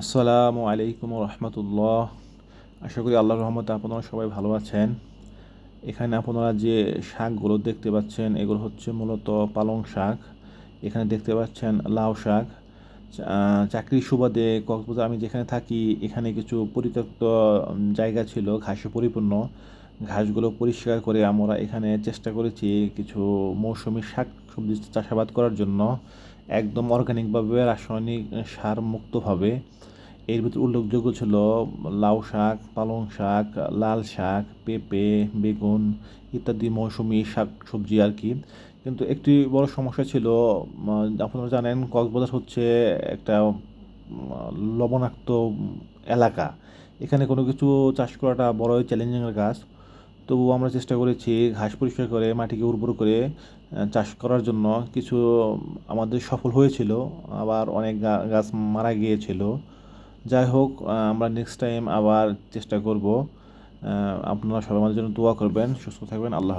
আসসালামু আলাইকুম রহমতুল্লাহ। আশা করি আল্লাহর রহমতে আপনারা সবাই ভালো আছেন। এখানে আপনারা যে শাকগুলো দেখতে পাচ্ছেন, এগুলো হচ্ছে মূলত পালং শাক। এখানে দেখতে পাচ্ছেন লাউ শাক। চাকরির সুবাদে কক্সবাজার, আমি যেখানে থাকি, এখানে কিছু পরিত্যক্ত জায়গা ছিল, ঘাসে পরিপূর্ণ। ঘাসগুলো পরিষ্কার করে আমরা এখানে চেষ্টা করেছি কিছু মৌসুমি শাক সবজি চাষাবাদ করার জন্য। একদম অর্গানিকভাবে রাসায়নিক সার মুক্তভাবে। এর ভিতরে উল্লেখযোগ্য ছিল লাউ শাক, পালং শাক, লাল শাক, পেঁপে, বেগুন ইত্যাদি মৌসুমি শাক সবজি আর কি। কিন্তু একটি বড় সমস্যা ছিল আপনারা জানেন কক্সবাজার হচ্ছে একটা লবণাক্ত এলাকা। এখানে কোনো কিছু চাষ করাটা বড়ই চ্যালেঞ্জিংয়ের কাজ। তবুও আমরা চেষ্টা করেছি ঘাস পরিষ্কার করে, মাটিকে উর্বর করে চাষ করার জন্য। কিছু আমাদের সফল হয়েছিল, আবার অনেক গাছ মারা গিয়েছিল। যাই হোক আমরা নেক্সট টাইম আবার চেষ্টা করব। আপনারা সবাই আমাদের জন্য দোয়া করবেন, সুস্থ থাকবেন, আল্লাহ